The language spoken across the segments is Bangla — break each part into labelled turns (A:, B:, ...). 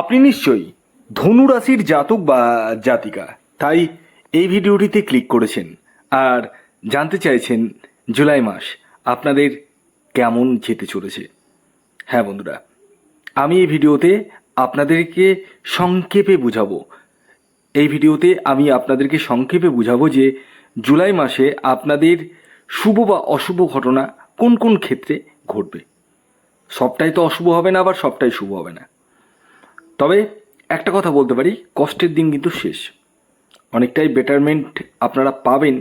A: আপনি নিশ্চয়ই ধনু রাশির জাতক বা জাতিকা, তাই এই ভিডিওটিতে ক্লিক করেছেন আর জানতে চাইছেন জুলাই মাস আপনাদের কেমন যেতে চলেছে। হ্যাঁ বন্ধুরা, আমি এই ভিডিওতে আপনাদেরকে সংক্ষেপে বুঝাবো। এই ভিডিওতে আমি আপনাদেরকে সংক্ষেপে বুঝাবো যে জুলাই মাসে আপনাদের শুভ বা অশুভ ঘটনা কোন কোন ক্ষেত্রে ঘটবে। সবটাই তো অশুভ হবে না, আবার সবটাই শুভ হবে না। তবে একটা কথা বলতে পারি, কষ্টের দিন কিন্তু শেষ। অনেকটাই বেটারমেন্ট আপনারা পাবেন,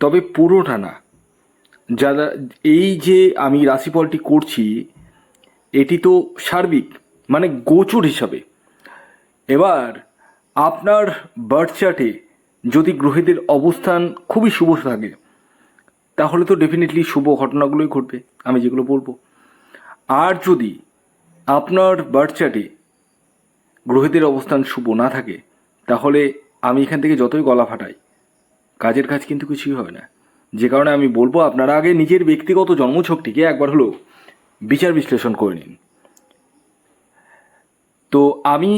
A: তবে পুরোটা না। যারা, এই যে আমি রাশিফলটি করছি, এটি তো সার্বিক মানে গোচর হিসাবে। এবার, আপনার বার্থ চার্টে যদি গ্রহেদের অবস্থান খুবই শুভ থাকে, তাহলে তো ডেফিনেটলি শুভ ঘটনাগুলোই ঘটবে, আমি যেগুলো বলব। আর যদি আপনার বার্থ চার্টে গ্রহেদের অবস্থান শুভ না থাকে, তাহলে আমি এখান থেকে যতই গলা ফাটাই, কাজের কাজ কিন্তু কিছুই হবে না। যে কারণে আমি বলব, আপনারা আগে নিজের ব্যক্তিগত জন্মছকটিকে একবার হলো বিচার বিশ্লেষণ করে নিন। তো আমি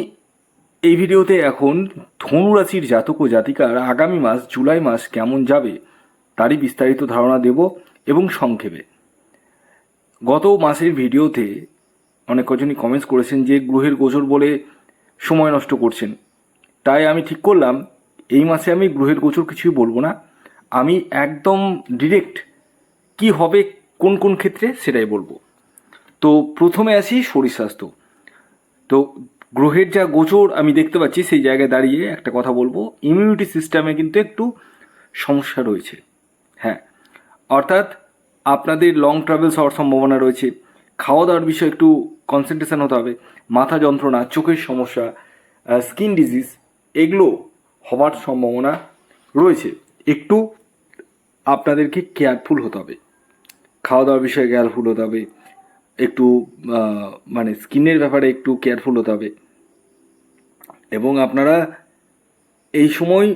A: এই ভিডিওতে এখন ধনুরাশির জাতক ও জাতিকার আগামী মাস, জুলাই মাস কেমন যাবে তারই বিস্তারিত ধারণা দেব এবং সংক্ষেপে। গত মাসের ভিডিওতে অনেক কজনই কমেন্টস করেছেন যে, গ্রহের গোচর বলে সময় নষ্ট করছেন। তাই আমি ঠিক করলাম, এই মাসে আমি গ্রহের গোচর কিছুই বলব না। আমি একদম ডিরেক্ট কি হবে, কোন কোন ক্ষেত্রে সেটাই বলব। তো প্রথমে আসি শরীর স্বাস্থ্য। তো গ্রহের যা গোচর আমি দেখতে পাচ্ছি, সেই জায়গায় দাঁড়িয়ে একটা কথা বলব ইমিউনিটি সিস্টেমে কিন্তু একটু সমস্যা রয়েছে। হ্যাঁ অর্থাৎ আপনাদের লং ট্রাভেলস হওয়ার সম্ভাবনা রয়েছে। খাওয়া দাওয়ার বিষয়ে একটু কনসেন্ট্রেশন হতে হবে, মাথা যন্ত্রণা, চোখের সমস্যা স্কিন ডিজিজ এগুলো হওয়ার সম্ভাবনা রয়েছে। একটু আপনাদেরকে কেয়ারফুল হতে হবে। খাওয়া দাওয়ার বিষয়ে কেয়ারফুল হতে হবে। একটু মানে স্কিনের ব্যাপারে একটু কেয়ারফুল হতে হবে। এবং আপনারা এই সময়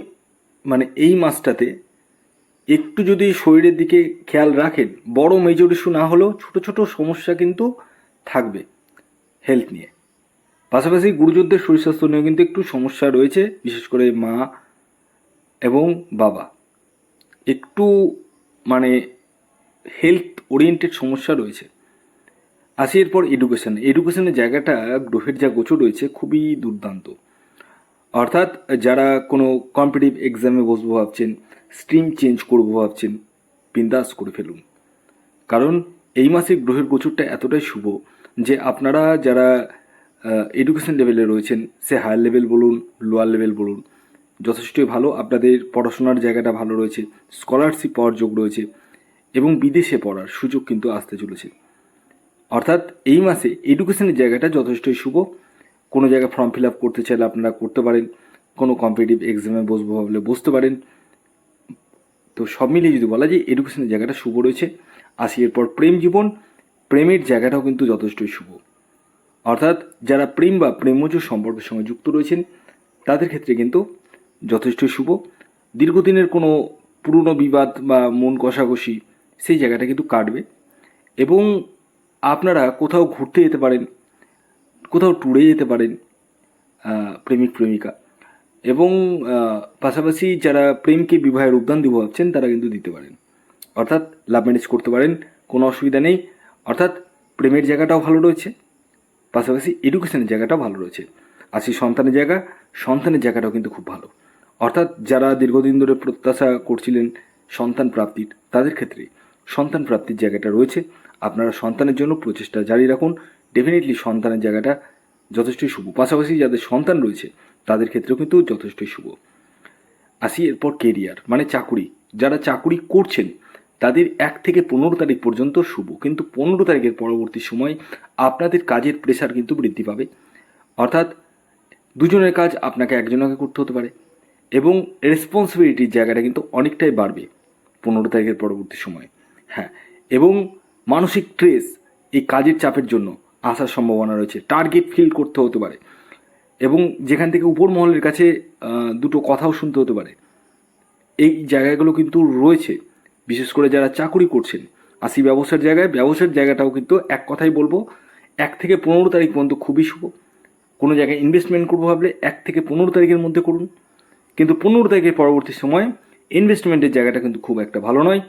A: মানে এই মাসটাতে একটু যদি শরীরের দিকে খেয়াল রাখেন, বড় মেজর ইস্যু না হলেও ছোট ছোট সমস্যা কিন্তু থাকবে। হেলথ নিয়ে। পাশাপাশি গুরুজনদের শরীর স্বাস্থ্য নিয়েও কিন্তু একটু সমস্যা রয়েছে, বিশেষ করে মা এবং বাবা। একটু মানে হেলথ ওরিয়েন্টেড সমস্যা রয়েছে। আসি এরপর এডুকেশন এডুকেশনের জায়গাটা গ্রহের যা গোচর রয়েছে খুবই দুর্দান্ত। অর্থাৎ যারা কোনো কম্পিটিভ এক্সামে বসবো ভাবছেন স্ট্রিম চেঞ্জ করব ভাবছেন, বিন্দাস করে ফেলুন। কারণ এই মাসে গ্রহের গোচরটা এতটাই শুভ যে আপনারা যারা এডুকেশন লেভেলে রয়েছেন, সে হায়ার লেভেল বলুন লোয়ার লেভেল বলুন, যথেষ্টই ভালো। আপনাদের পড়াশোনার জায়গাটা ভালো রয়েছে স্কলারশিপ পাওয়ার যোগ রয়েছে, এবং বিদেশে পড়ার সুযোগ কিন্তু আসতে চলেছে। অর্থাৎ এই মাসে এডুকেশনের জায়গাটা যথেষ্টই শুভ। কোনো জায়গায় ফর্ম ফিল আপ করতে চাইলে আপনারা করতে পারেন, কোনো কম্পিটিটিভ এক্সামে বসবো ভাবলে বসতে পারেন। তো সব মিলিয়ে যদি বলা যায় এডুকেশনের জায়গাটা শুভ রয়েছে। আসি এরপর প্রেম জীবন। প্রেমের জায়গাটাও কিন্তু যথেষ্টই শুভ। অর্থাৎ যারা প্রেম বা প্রেমজ সম্পর্কের সঙ্গে যুক্ত রয়েছেন, তাদের ক্ষেত্রে কিন্তু যথেষ্ট শুভ। দীর্ঘদিনের কোনো পুরনো বিবাদ বা মন কষাকষি, সেই জায়গাটা কিন্তু কাটবে। এবং আপনারা কোথাও ঘুরতে যেতে পারেন, কোথাও ট্যুরে যেতে পারেন প্রেমিক, প্রেমিকা। এবং পাশাপাশি যারা প্রেমকে বিবাহের উদ্যান দিব ভাবছেন, তারা কিন্তু দিতে পারেন। অর্থাৎ লাভ ম্যারেজ করতে পারেন, কোনো অসুবিধা নেই। অর্থাৎ প্রেমের জায়গাটাও ভালো রয়েছে, পাশাপাশি এডুকেশনের জায়গাটাও ভালো রয়েছে। আসি সন্তানের জায়গা, সন্তানের জায়গাটাও কিন্তু খুব ভালো। অর্থাৎ যারা দীর্ঘদিন ধরে প্রত্যাশা করছিলেন সন্তান প্রাপ্তির, তাদের ক্ষেত্রে সন্তান প্রাপ্তির জায়গাটা রয়েছে। আপনারা সন্তানের জন্য প্রচেষ্টা জারি রাখুন। ডেফিনেটলি সন্তানের জায়গাটা যথেষ্টই শুভ। পাশাপাশি যাদের সন্তান রয়েছে, তাদের ক্ষেত্রেও কিন্তু যথেষ্টই শুভ। আসি এরপর কেরিয়ার মানে চাকুরি। যারা চাকুরি করছেন তাদের এক থেকে পনেরো তারিখ পর্যন্ত শুভ। কিন্তু পনেরো তারিখের পরবর্তী সময় আপনাদের কাজের প্রেশার কিন্তু বৃদ্ধি পাবে। অর্থাৎ দুজনের কাজ আপনাকে একজনকে করতে হতে পারে এবং রেসপন্সিবিলিটির জায়গাটা কিন্তু অনেকটাই বাড়বে পনেরো তারিখের পরবর্তী সময়। হ্যাঁ এবং মানসিক স্ট্রেস এই কাজের চাপের জন্য আসার সম্ভাবনা রয়েছে। টার্গেট ফিল করতে হতে পারে এবং যেখান থেকে উপর মহলের কাছে দুটো কথাও শুনতে হতে পারে। এই জায়গাগুলো কিন্তু রয়েছে। বিশেষ করে যারা চাকুরি করছেন আসি ব্যবসার জায়গায়, ব্যবসার জায়গাটাও কিন্তু এক কথাই বলব, এক থেকে পনেরো তারিখ পর্যন্ত খুবই শুভ। কোনো জায়গায় ইনভেস্টমেন্ট করব ভাবলে এক থেকে পনেরো তারিখের মধ্যে করুন। কিন্তু পনেরো তারিখের পরবর্তী সময় ইনভেস্টমেন্টের জায়গাটা কিন্তু খুব একটা ভালো নয়।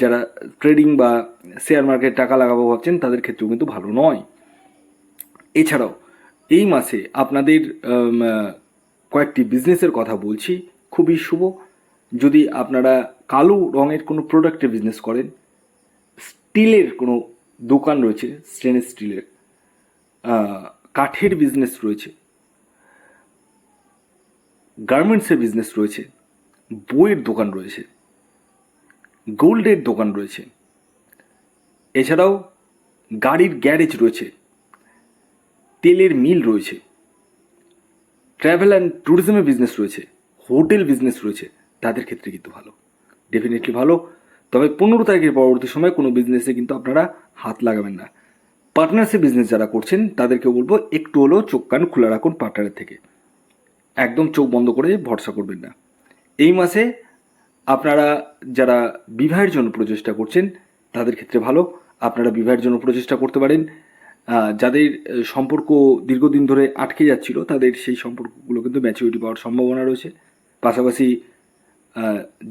A: যারা ট্রেডিং বা শেয়ার মার্কেট টাকা লাগাবো ভাবছেন, তাদের ক্ষেত্রেও কিন্তু ভালো নয়। এছাড়াও, এই মাসে আপনাদের কয়েকটি বিজনেসের কথা বলছি, খুবই শুভ। যদি আপনারা কালো রঙের কোনো প্রোডাক্টের বিজনেস করেন, স্টিলের কোনো দোকান রয়েছে স্টেনলেস স্টিলের কাঠের বিজনেস রয়েছে গার্মেন্টসের বিজনেস রয়েছে, বইয়ের দোকান রয়েছে, গোল্ডের দোকান রয়েছে, এছাড়াও গাড়ির গ্যারেজ রয়েছে, তেলের মিল রয়েছে ট্র্যাভেল অ্যান্ড ট্যুরিজমের বিজনেস রয়েছে হোটেল বিজনেস রয়েছে তাদের ক্ষেত্রে কিন্তু ভালো। ডেফিনেটলি ভালো। তবে পনেরো তারিখের পরবর্তী সময় কোনো বিজনেসে কিন্তু আপনারা হাত লাগাবেন না। পার্টনারশিপ বিজনেস যারা করছেন তাদেরকে বলব, একটু হলেও চোখ কান খোলা রাখুন পার্টনারের থেকে। একদম চোখ বন্ধ করে ভরসা করবেন না। এই মাসে আপনারা যারা বিবাহের জন্য প্রচেষ্টা করছেন, তাদের ক্ষেত্রে ভালো। আপনারা বিবাহের জন্য প্রচেষ্টা করতে পারেন। যাদের সম্পর্ক দীর্ঘদিন ধরে আটকে যাচ্ছিল, তাদের সেই সম্পর্কগুলো কিন্তু ম্যাচুরিটি পাওয়ার সম্ভাবনা রয়েছে। পাশাপাশি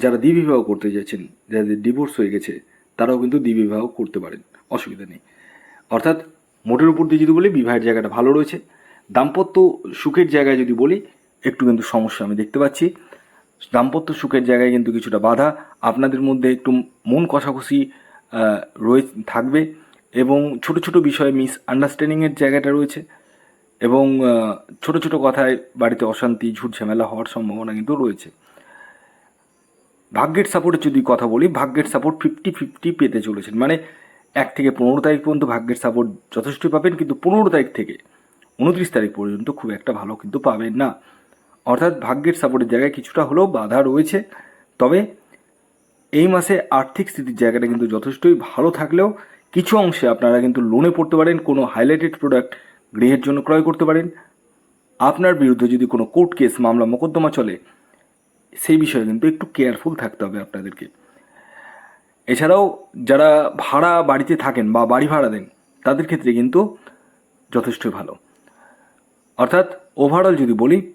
A: যারা দ্বিবিবাহ করতে যাচ্ছেন যাদের ডিভোর্স হয়ে গেছে, তারাও কিন্তু দ্বিবিবাহ করতে পারেন, অসুবিধা নেই। অর্থাৎ মোটের উপর দিয়ে যদি বলি, বিবাহের জায়গাটা ভালো রয়েছে। দাম্পত্য সুখের জায়গায় যদি বলি, একটু কিন্তু সমস্যা আমি দেখতে পাচ্ছি। দাম্পত্য সুখের জায়গায় কিন্তু কিছুটা বাধা, আপনাদের মধ্যে একটু মন কষাকষি রয়ে থাকবে এবং ছোট ছোট বিষয়ে মিস আন্ডারস্ট্যান্ডিংয়ের জায়গাটা রয়েছে এবং ছোট ছোট কথায় বাড়িতে অশান্তি, ঝুট ঝামেলা হওয়ার সম্ভাবনা কিন্তু রয়েছে। ভাগ্যের সাপোর্টের যদি কথা বলি, ভাগ্যের সাপোর্ট ফিফটি ফিফটি পেতে চলেছেন। মানে এক থেকে পনেরো তারিখ পর্যন্ত ভাগ্যের সাপোর্ট যথেষ্টই পাবেন, কিন্তু পনেরো তারিখ থেকে উনত্রিশ তারিখ পর্যন্ত খুব একটা ভালো কিন্তু পাবেন না। অর্থাৎ ভাগ্যের সাপোর্টের জায়গায় কিছুটা হলেও বাধা রয়েছে। তবে এই মাসে আর্থিক স্থিতির জায়গাটা কিন্তু যথেষ্টই ভালো থাকলেও কিছু অংশে আপনারা কিন্তু লোনে পড়তে পারেন, কোনো হাইলাইটেড প্রোডাক্ট গৃহের জন্য ক্রয় করতে পারেন। আপনার বিরুদ্ধে যদি কোনো কোর্ট কেস মামলা, মোকদ্দমা চলে সেই বিষয়ে কিন্তু একটু কেয়ারফুল থাকতে হবে আপনাদেরকে। এছাড়াও যারা ভাড়া বাড়িতে থাকেন বা বাড়ি ভাড়া দেন, তাদের ক্ষেত্রে কিন্তু যথেষ্ট ভালো। অর্থাৎ ওভারঅল যদি বলি,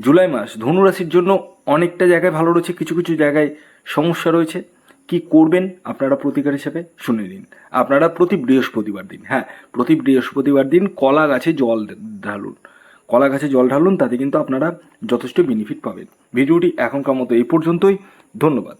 A: জুলাই মাস ধনুরাশির জন্য অনেকটা জায়গায় ভালো রয়েছে, কিছু কিছু জায়গায় সমস্যা রয়েছে। কি করবেন আপনারা প্রতিকার হিসেবে শুনে নিন। আপনারা প্রতি বৃহস্পতিবার দিন হ্যাঁ প্রতি বৃহস্পতিবার দিন কলা গাছে জল ঢালুন। কলা গাছে জল ঢালুন, তাতে কিন্তু আপনারা যথেষ্ট বেনিফিট পাবেন। ভিডিওটি এখনকার মতো এই পর্যন্তই। ধন্যবাদ।